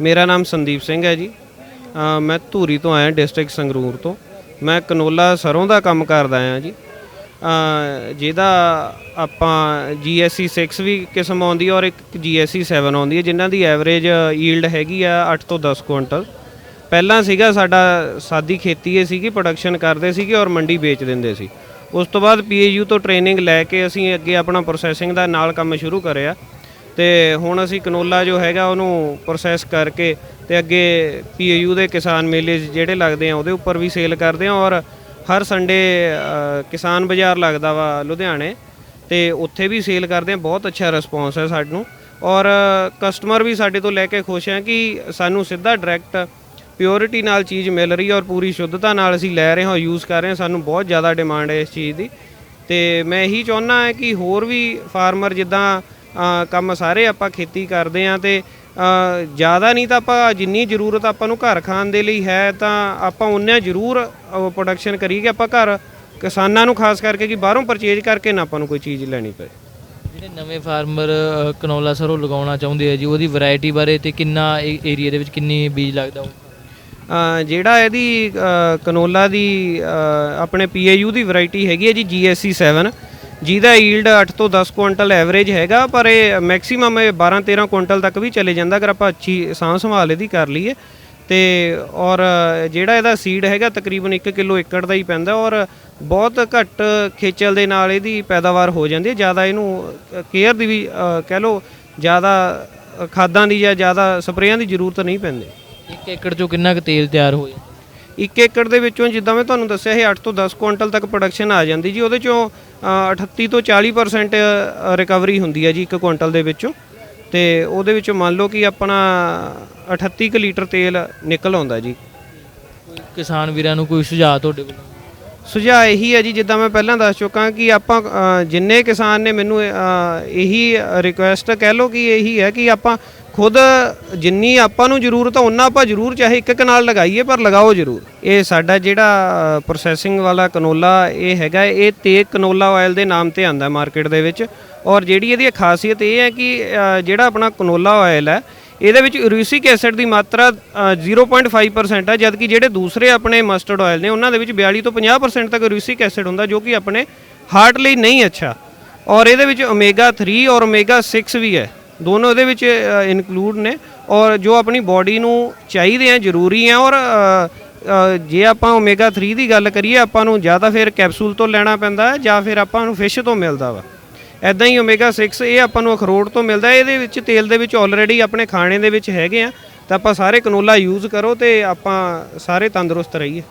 ਮੇਰਾ ਨਾਮ ਸੰਦੀਪ ਸਿੰਘ ਹੈ ਜੀ। ਅ, ਮੈਂ ਧੂਰੀ ਤੋਂ ਆਇਆ ਡਿਸਟ੍ਰਿਕਟ ਸੰਗਰੂਰ ਤੋਂ। ਮੈਂ ਕਨੋਲਾ ਸਰੋਂ ਦਾ ਕੰਮ ਕਰਦਾ ਆ ਜੀ। ਅ, ਜਿਹਦਾ ਆਪਾਂ GSC 6 ਵੀ ਕਿਸਮ ਆਉਂਦੀ ਹੈ ਔਰ ਇੱਕ GSC 7 ਆਉਂਦੀ ਹੈ ਜਿਨ੍ਹਾਂ ਦੀ ਐਵਰੇਜ ਯੀਲਡ ਹੈਗੀ ਆ 8 ਤੋਂ 10 ਕੁਇੰਟਲ। ਪਹਿਲਾਂ ਸੀਗਾ ਸਾਡਾ ਸਾਦੀ ਖੇਤੀ ਇਹ ਸੀਗੀ ਪ੍ਰੋਡਕਸ਼ਨ ਕਰਦੇ ਸੀਗੇ ਔਰ ਮੰਡੀ ਵੇਚ ਦਿੰਦੇ ਸੀ। ਉਸ ਤੋਂ ਬਾਅਦ PAU ਤੋਂ ਟ੍ਰੇਨਿੰਗ ਲੈ ਕੇ ਅਸੀਂ ਅੱਗੇ ਆਪਣਾ ਪ੍ਰੋਸੈਸਿੰਗ ਦਾ ਨਾਲ ਕੰਮ ਸ਼ੁਰੂ ਕਰਿਆ। ਤੇ ਹੁਣ ਅਸੀਂ ਕਨੋਲਾ ਜੋ ਹੈਗਾ ਉਹਨੂੰ ਪ੍ਰੋਸੈਸ ਕਰਕੇ ਤੇ ਅੱਗੇ PAU ਦੇ ਕਿਸਾਨ ਮੇਲੇ ਜਿਹੜੇ ਲੱਗਦੇ ਆ ਉਹਦੇ ਉੱਪਰ ਵੀ ਸੇਲ ਕਰਦੇ ਆ ਔਰ ਹਰ ਸੰਡੇ ਕਿਸਾਨ ਬਾਜ਼ਾਰ ਲੱਗਦਾ ਵਾ ਲੁਧਿਆਣੇ ਤੇ ਉੱਥੇ ਵੀ ਸੇਲ ਕਰਦੇ ਆ। ਬਹੁਤ ਅੱਛਾ ਰਿਸਪੌਂਸ ਹੈ ਸਾਨੂੰ ਔਰ ਕਸਟਮਰ ਵੀ ਸਾਡੇ ਤੋਂ ਲੈ ਕੇ ਖੁਸ਼ ਹੈ ਕਿ ਸਾਨੂੰ ਸਿੱਧਾ ਡਾਇਰੈਕਟ ਪਿਓਰਿਟੀ ਨਾਲ ਚੀਜ਼ ਮਿਲ ਰਹੀ ਹੈ ਔਰ ਪੂਰੀ ਸ਼ੁੱਧਤਾ ਨਾਲ ਅਸੀਂ ਲੈ ਰਹੇ ਹਾਂ ਯੂਜ਼ ਕਰ ਰਹੇ ਹਾਂ। ਸਾਨੂੰ ਬਹੁਤ ਜ਼ਿਆਦਾ ਡਿਮਾਂਡ ਹੈ ਇਸ ਚੀਜ਼ ਦੀ ਤੇ ਮੈਂ ਇਹੀ ਚਾਹੁੰਦਾ ਹਾਂ ਕਿ ਹੋਰ ਵੀ ਫਾਰਮਰ ਜਿੱਦਾਂ ਕੰਮ ਸਾਰੇ ਆਪਾਂ ਖੇਤੀ ਕਰਦੇ ਹਾਂ ਤੇ ਜ਼ਿਆਦਾ ਨਹੀਂ ਤਾਂ ਆਪਾਂ ਜਿੰਨੀ ਜ਼ਰੂਰਤ ਆਪਾਂ ਨੂੰ ਘਰ ਖਾਣ ਦੇ ਲਈ ਹੈ ਤਾਂ ਆਪਾਂ ਉਨਾ ਜ਼ਰੂਰ ਪ੍ਰੋਡਕਸ਼ਨ ਕਰੀਏ ਕਿ ਆਪਾਂ ਘਰ ਕਿਸਾਨਾਂ ਨੂੰ ਖਾਸ ਕਰਕੇ ਕਿ ਬਾਹਰੋਂ ਪਰਚੇਜ ਕਰਕੇ ਨਾ ਆਪਾਂ ਨੂੰ ਕੋਈ ਚੀਜ਼ ਲੈਣੀ ਪਏ। ਜਿਹੜੇ ਨਵੇਂ ਫਾਰਮਰ ਕਨੋਲਾ ਸਰੋਂ ਲਗਾਉਣਾ ਚਾਹੁੰਦੇ ਆ ਜੀ ਉਹਦੀ ਵੈਰਾਈਟੀ ਬਾਰੇ ਤੇ ਕਿੰਨਾ ਏਰੀਆ ਦੇ ਵਿੱਚ ਕਿੰਨੀ ਬੀਜ ਲੱਗਦਾ ਉਹ ਜਿਹੜਾ ਇਹਦੀ ਕਨੋਲਾ ਦੀ ਆਪਣੇ PAU ਦੀ ਵੈਰਾਈਟੀ ਹੈਗੀ ਹੈ ਜੀ GSC 7 ਜਿਹਦਾ ਈਲਡ 8 ਤੋਂ 10 ਕੁਇੰਟਲ ਐਵਰੇਜ ਹੈਗਾ, ਪਰ ਇਹ ਮੈਕਸਿਮਮ ਇਹ 12 13 ਕੁਇੰਟਲ ਤੱਕ ਵੀ ਚਲੇ ਜਾਂਦਾ, ਅਗਰ ਆਪਾਂ ਅੱਛੀ ਸਾਂਭ ਸੰਭਾਲ ਇਹਦੀ ਕਰ ਲਈਏ। ਤੇ ਔਰ ਜਿਹੜਾ ਇਹਦਾ ਸੀਡ ਹੈਗਾ, ਤਕਰੀਬਨ 1 ਕਿਲੋ ਏਕੜ ਦਾ ਹੀ ਪੈਂਦਾ, ਔਰ ਬਹੁਤ ਘੱਟ ਖੇਚਲ ਦੇ ਨਾਲ ਇਹਦੀ ਪੈਦਾਵਾਰ ਹੋ ਜਾਂਦੀ ਹੈ। ਜ਼ਿਆਦਾ ਇਹਨੂੰ ਕੇਅਰ ਦੀ ਵੀ ਕਹਿ ਲਓ, ਜ਼ਿਆਦਾ ਖਾਦਾਂ ਦੀ ਜਾਂ ਜ਼ਿਆਦਾ ਸਪਰੇਆਂ ਦੀ ਜ਼ਰੂਰਤ ਨਹੀਂ ਪੈਂਦੀ। ਇੱਕ ਏਕੜ ਚੋਂ ਕਿੰਨਾ ਕੁ ਤੇਲ ਤਿਆਰ ਹੋ ਜਾਂਦਾ? ਇੱਕ ਏਕੜ ਦੇ ਵਿੱਚੋਂ ਜਿੱਦਾਂ ਮੈਂ ਤੁਹਾਨੂੰ ਦੱਸਿਆ ਇਹ 8 ਤੋਂ 10 ਕੁਇੰਟਲ ਤੱਕ ਪ੍ਰੋਡਕਸ਼ਨ ਆ ਜਾਂਦੀ ਜੀ। ਉਹਦੇ ਚੋਂ ਅ, 38 ਤੋਂ 40% ਰਿਕਵਰੀ ਹੁੰਦੀ ਹੈ ਜੀ ਇੱਕ ਕੁਇੰਟਲ ਦੇ ਵਿੱਚੋਂ। ਤੇ ਉਹਦੇ ਵਿੱਚੋਂ ਮੰਨ ਲਓ ਕਿ ਆਪਣਾ 38 ਕੁ ਲੀਟਰ ਤੇਲ ਨਿਕਲ ਆਉਂਦਾ ਜੀ। ਕਿਸਾਨ ਵੀਰਾਂ ਨੂੰ ਕੋਈ ਸੁਝਾਅ ਤੁਹਾਡੇ ਕੋਲ? ਸੁਝਾਅ ਇਹੀ ਹੈ ਜੀ ਜਿੱਦਾਂ ਮੈਂ ਪਹਿਲਾਂ ਦੱਸ ਚੁੱਕਾ ਕਿ ਆਪਾਂ ਅ, ਜਿੰਨੇ ਕਿਸਾਨ ਨੇ ਮੈਨੂੰ ਅ, ਇਹੀ ਰਿਕੁਐਸਟ ਕਹਿ ਲਓ ਕਿ ਇਹੀ ਹੈ ਕਿ ਆਪਾਂ ਖੁਦ ਜਿੰਨੀ ਆਪਾਂ ਨੂੰ ਜ਼ਰੂਰਤ ਆ ਉਨਾ ਆਪਾਂ ਜ਼ਰੂਰ ਚਾਹੇ ਇੱਕ ਕਨਾਲ ਲਗਾਈਏ ਪਰ ਲਗਾਓ ਜ਼ਰੂਰ। ਇਹ ਸਾਡਾ ਜਿਹੜਾ ਪ੍ਰੋਸੈਸਿੰਗ ਵਾਲਾ ਕਨੋਲਾ ਇਹ ਹੈਗਾ ਇਹ ਤੇਗ ਕਨੋਲਾ ਆਇਲ ਦੇ ਨਾਮ ਤੇ ਆਂਦਾ ਮਾਰਕੀਟ ਦੇ ਵਿੱਚ। ਔਰ ਜਿਹੜੀ ਇਹਦੀ ਖਾਸੀਅਤ ਇਹ ਹੈ ਕਿ ਅ, ਜਿਹੜਾ ਆਪਣਾ ਕਨੋਲਾ ਆਇਲ ਹੈ ਇਹਦੇ ਵਿੱਚ ਯੂਰਿਕ ਐਸਿਡ ਦੀ ਮਾਤਰਾ ਅ, 0.5% ਹੈ ਜਦਕਿ ਜਿਹੜੇ ਦੂਸਰੇ ਆਪਣੇ ਮਸਟਰਡ ਆਇਲ ਨੇ ਉਹਨਾਂ ਦੇ ਵਿੱਚ 42 ਤੋਂ 50% ਤੱਕ ਯੂਰਿਕ ਐਸਿਡ ਹੁੰਦਾ ਜੋ ਕਿ ਆਪਣੇ ਹਾਰਟ ਲਈ ਨਹੀਂ ਅੱਛਾ। ਔਰ ਇਹਦੇ ਵਿੱਚ ਓਮੇਗਾ 3 ਔਰ ਓਮੇਗਾ 6 ਵੀ ਹੈ। ਦੋਨੋਂ ਇਹਦੇ ਵਿੱਚ ਇਨਕਲੂਡ ਨੇ। ਔਰ ਜੋ ਆਪਣੀ ਬਾਡੀ ਨੂੰ ਚਾਹੀਦੇ ਆ ਜ਼ਰੂਰੀ ਆ ਔਰ ਜੇ ਆਪਾਂ ਓਮੇਗਾ 3 ਦੀ ਗੱਲ ਕਰੀਏ ਆਪਾਂ ਨੂੰ ਜਾਂ ਤਾਂ ਫਿਰ ਕੈਪਸੂਲ ਤੋਂ ਲੈਣਾ ਪੈਂਦਾ ਹੈ ਜਾਂ ਫਿਰ ਆਪਾਂ ਨੂੰ ਫਿਸ਼ ਤੋਂ ਮਿਲਦਾ ਵਾ। ਐਦਾਂ ਹੀ ਓਮੇਗਾ 6 ਇਹ ਆਪਾਂ ਨੂੰ ਅਖਰੋਟ ਤੋਂ ਮਿਲਦਾ ਇਹਦੇ ਵਿੱਚ ਤੇਲ ਦੇ ਵਿੱਚ ਆਲਰੇਡੀ ਆਪਣੇ ਖਾਣੇ ਦੇ ਵਿੱਚ ਹੈਗੇ ਆ। ਤਾਂ ਆਪਾਂ ਸਾਰੇ ਕਨੋਲਾ ਯੂਜ਼ ਕਰੋ ਤੇ ਆਪਾਂ ਸਾਰੇ ਤੰਦਰੁਸਤ ਰਹੀਏ।